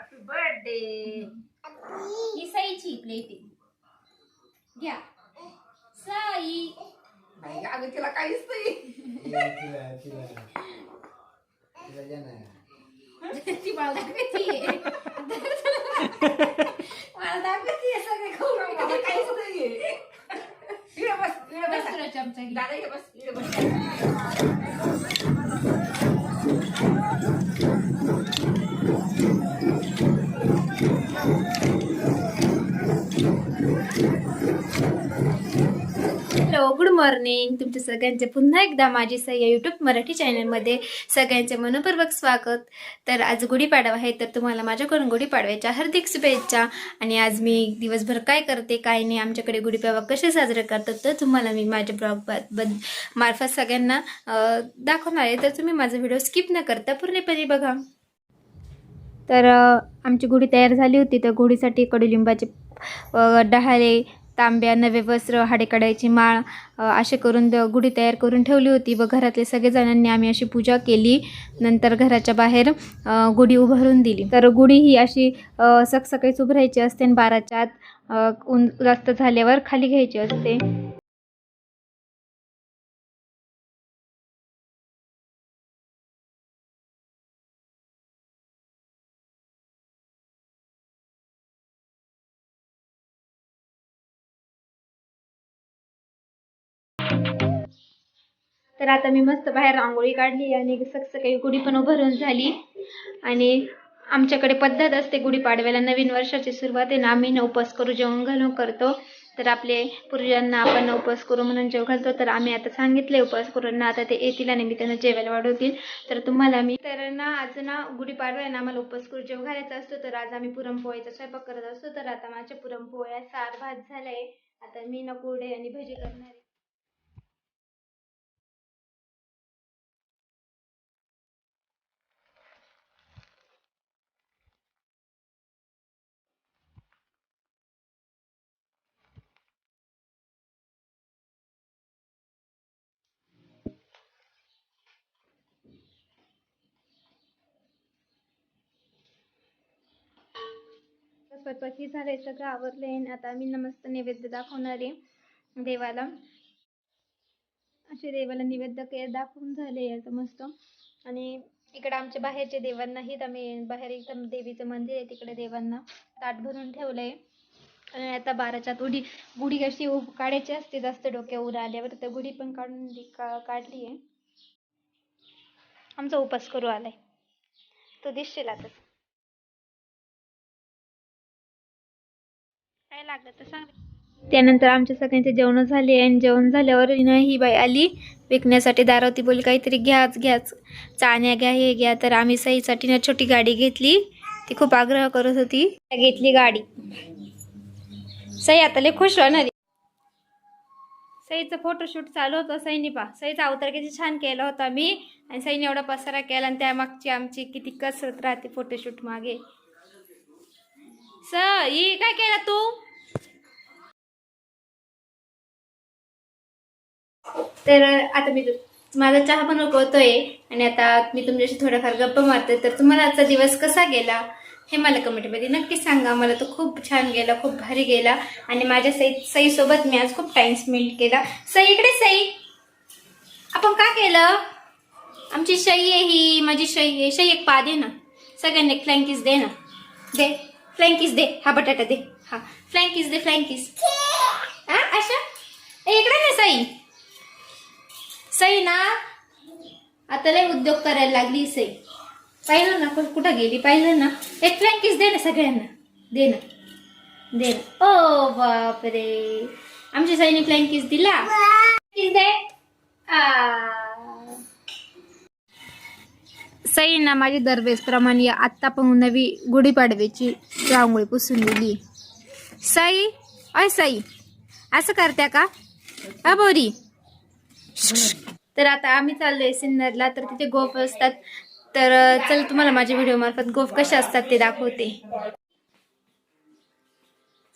Happy birthday ही सईची plating घ्या. सई. नाही अगं तिला काहीच नाही. ती मला दाखवतीये. मला दाखवतीये सगळे खाऊन मला काहीच नाहीये. बस बस. चमचा. दादा बस. Good morning. तुमच्या सगळ्यांचे पुन्हा एकदा माझी सह्या यूट्यूब मराठी चॅनलमध्ये सगळ्यांचे मनपूर्वक स्वागत. तर आज गुढीपाडवा आहे तर तुम्हाला माझ्याकडून गुढीपाडव्याच्या हार्दिक शुभेच्छा. आणि आज मी दिवसभर काय करते काय नाही आमच्याकडे गुढीपाडवा कसे साजरे करतात तर तुम्हाला मी माझ्या ब्लॉग बद मार्फत सगळ्यांना दाखवणार आहे. तर तुम्ही माझा व्हिडिओ स्किप न करता पूर्णपणे बघा. तर आमची गुढी तयार झाली होती तर गुढीसाठी कडुलिंबाचे डहाळे तांब्या नवे वस्त्र हाडेकड्याची माळ असे करून द- गुढी तयार करून ठेवली होती व घरातले सगळेजणांनी आम्ही अशी पूजा केली. नंतर घराच्या बाहेर गुढी उभारून दिली. तर गुढी ही अशी सकसकाळीच उभरायची असते आणि बाराच्या आत ऊन जास्त झाल्यावर खाली घ्यायची असते. तर आता मी मस्त बाहेर रांगोळी काढली आणि सकाळी गुढी पण उभारून झाली. आणि आमच्याकडे पद्धत असते गुढीपाडव्याला नवीन वर्षाची सुरुवात आहे ना आम्ही ना उपवास करू जेवण घालून करतो. तर आपले पूर्वजांना आपण उपवास करू म्हणून जेव घालतो. तर आम्ही आता सांगितले उपवास करून ना आता ते येतील आणि मी त्यांना जेवायला वाढवतील. तर तुम्हाला मी तर ना आज ना गुढीपाडवा आहे ना आम्हाला उपवास करू जेव घालायचा असतो. तर आज आम्ही पुरणपोळीचा स्वयंपाक करत असतो. तर आता माझ्या पुरणपोळ्या सार भात झालाय. आता मी ना कुरडे आणि भजी करणार आहे झालंय सगळं आवरलंय आणि आता मी नमस्त नैवेद्य दाखवणार आहे देवाला. असे देवाला नैवेद्य के दाखवून झाले आता मस्त. आणि इकडे आमच्या बाहेरचे देवांनाही आम्ही बाहेर एकदम देवीचं मंदिर आहे तिकडे देवांना ताट भरून ठेवलंय. आणि आता बाराच्या आत उडी गुढी कशी काढायची असते जास्त डोक्या उर आल्यावर तर गुढी पण काढून का काढली आहे आमचा उपास करू आलाय. तो दिसशील आता. काय लागलं तर सांग त्यानंतर आमच्या सगळ्यांचे जेवण झाले आणि जेवण झाल्यावर ही बाई आली. विकण्यासाठी दारावती बोली काहीतरी घ्याच घ्याच चाण्या घ्या हे घ्या. तर आम्ही सईसाठी ना छोटी गाडी घेतली. ती खूप आग्रह करत होती. घेतली गाडी. सई आता लय खुश होणार आहे. सईचं फोटोशूट चालू होतं सईने पा सईचा अवतार किती छान केला होता मी. आणि सईने एवढा पसारा केला आणि त्यामागची आमची किती कसरत राहते फोटोशूट मागे. सई काय केलं तू? तर आता मी माझा चहा पण उकळतोय आणि आता मी तुमच्याशी थोडाफार गप्पा मारते तर तुम्हाला आजचा दिवस कसा गेला हे मला कमेंटमध्ये नक्की सांगा. मला तो खूप छान गेला खूप भारी गेला आणि माझ्या सई सईसोबत मी आज खूप टाइम स्पेंड केला. सई इकडे सई. आपण का केलं? आमची शई आहे ही माझी शई आहे. शई एक पा दे ना. सगळ्यांनी एक फ्लँकीज दे ना. दे. फ्लँकीस दे हा बटाटा दे. हा. फ्लँकीस दे फ्लँकीस हा अशा इकडे ना सई. सई ना आता लय उद्योग करायला लागली सई. पाहिलं ना कुठं गेली? पाहिलं ना. एक फ्लँकीस दे ना सगळ्यांना. दे ना. दे ना. ओ बापरे. आमच्या सईने फ्लँकीस दिला. फ्लँकीस दे आ. सई ना माझी दरवेळेस प्रमाणे आत्ता पण नवी गुढीपाडव्याची रांगोळी पुसून दिली. सई अय सई असं करत्या का? अबोरी तर आता आम्ही चाललोय सिन्नरला तर तिथे गोफ असतात. तर चल तुम्हाला माझ्या व्हिडिओ मार्फत गोफ कसे असतात ते दाखवते.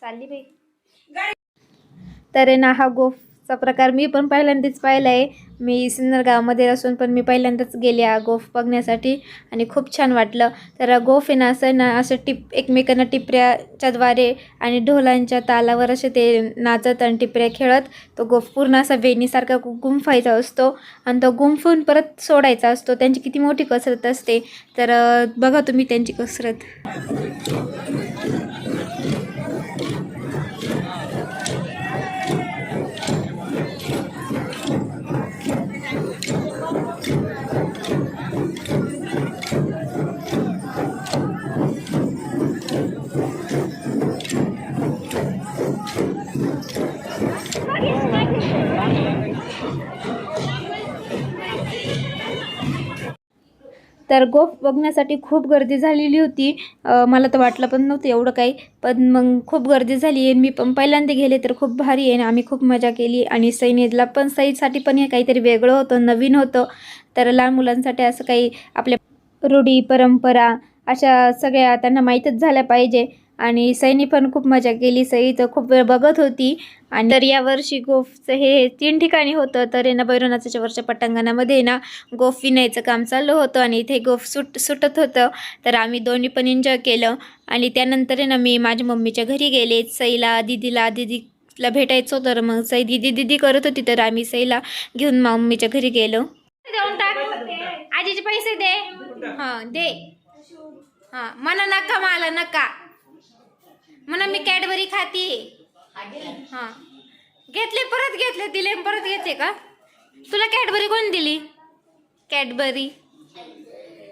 चालली बाई. तर ना हा गोफ चा प्रकार मी पण पहिल्यांदाच पाहिला आहे मी सिन्नर गावामध्ये असून पण मी पहिल्यांदाच गेले गोफ बघण्यासाठी आणि खूप छान वाटलं. तर गोफ आहे ना असं ना असं टिप एकमेकांना टिपऱ्याच्याद्वारे आणि ढोलांच्या तालावर असे ते नाचत आणि टिपऱ्या खेळत तो गोफ पूर्ण असा वेणीसारखा गुंफायचा असतो आणि तो गुंफून परत सोडायचा असतो. त्यांची किती मोठी कसरत असते. तर बघा तुम्ही त्यांची कसरत. तर गोफ बघण्यासाठी खूप गर्दी झालेली होती. मला तर वाटलं पण नव्हतं एवढं काही. पण मग खूप गर्दी झाली आहे मी पण पहिल्यांदा गेले तर खूप भारी आहे आणि आम्ही खूप मजा केली. आणि सैनीदला पण सईसाठी पण हे काहीतरी वेगळं होतं नवीन होतं. तर लहान मुलांसाठी असं काही आपल्या रूढी परंपरा अशा सगळ्या त्यांना माहीतच झाल्या पाहिजे. आणि सईनी पण खूप मजा केली. सई तर खूप वेळ बघत होती. आणि तर यावर्षी गोफचं हे तीन ठिकाणी होतं. तर ना भैरवनाथाच्या वरच्या पटांगणामध्ये ना गोफ विणायचं काम चाललं होतं आणि इथे गोफ सुट सुटत होतं. तर आम्ही दोन्ही पण एन्जॉय केलं. आणि त्यानंतर ना मी माझ्या मम्मीच्या घरी गेले. सईला दिदीला दिदीला भेटायचं. होतं तर मग सई दिदी दिदी करत होती. तर आम्ही सईला घेऊन मम्मीच्या घरी गेलो. देऊन टाक. आजीचे पैसे दे. हां दे. हां म्हणा नका मला नका. म्हणा मी कॅडबरी खाती. हां. घेतले परत घेतले दिले परत घेते का? तुला कॅडबरी कोण दिली? कॅडबरी.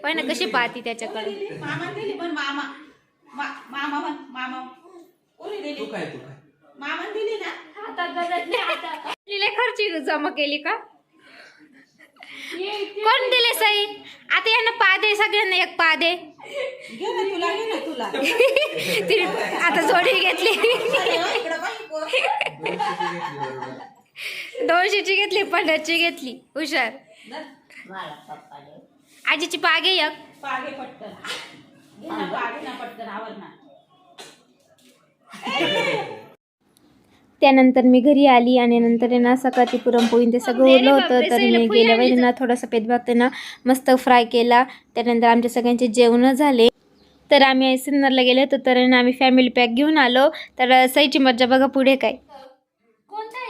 पण ना कशी पाहती त्याच्याकडे मामा दिली पण मामा मा- मामा म्हण मामा. कोणी दिली? तू काय तू काय? मामा दिली ना? लिहिले खर्ची जमा केली का? कोण दिले सई? आता यांना पा दे सगळ्यांना एक पा दे घे ना तुला घे ना तुला. ती आता जोडी घेतली. दोनशेची घेतली पन्नासची घेतली. हुशार. आजीची पागे एक. पागे पटकन. घे ना पागे ना पटकन आवर ना. त्यानंतर मी घरी आली आणि नंतर आहे ना सकाळची पुरणपोळी ते सगळं उरलं होतं. तर मी गेल्या वेळी ना थोडासा पेदभात आहे ना मस्त फ्राय केला. त्यानंतर आमच्या सगळ्यांचे जेवणं झाले. तर आम्ही सिन्नरला गेलो होतो तर आम्ही फॅमिली पॅक घेऊन आलो. तर सईची मज्जा बघा पुढे काय. कोणता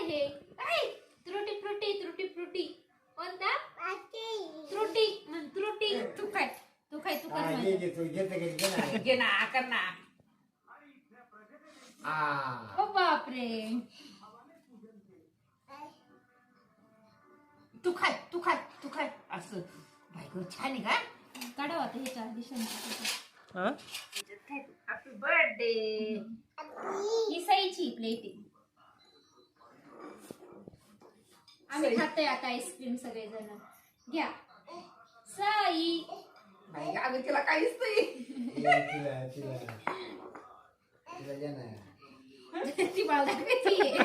आ. ओ बापरे. तू खाय तू खाय तू खाय. असं. बायको छान आहे का? काढा आता हे चार दिवसांची हॅपी बर्थडे ही सईची प्लेटिंग आम्ही खातोय आता आईस्क्रीम सगळेजण. घ्या. सई. बाई अगं तिला काहीच नाही. तिला तिला. तिला ना. ती मला दाखवतीये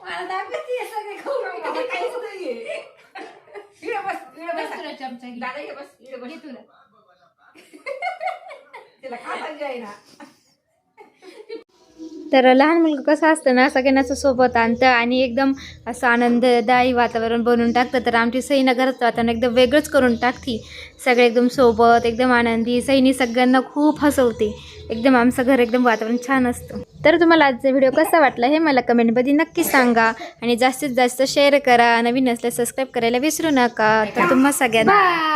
मला दाखवतीये सगळे खाऊ मला काहीच नाहीये. इकडे बस इकडे बस. तुला चमचा घे. दादा ये बस इकडे बस. घे तुला. तिला आहे ना. तर लहान मुलगा कसं असतं ना सगळ्यांनाच सोबत आणतं आणि एकदम असं आनंददायी वातावरण बनवून टाकतं. तर आमची सैना घरात वातावरण एकदम वेगळंच करून टाकती. सगळे एकदम सोबत एकदम आनंदी. सईनी सगळ्यांना खूप हसवते. एकदम आमचं घर एकदम वातावरण छान असतं. तर तुम्हाला आजचा व्हिडिओ कसा वाटला हे मला कमेंटमध्ये नक्की सांगा. आणि जास्तीत जास्त शेअर करा. नवीन असल्यास सबस्क्राईब करायला विसरू नका. तर तुम्हा सगळ्यांना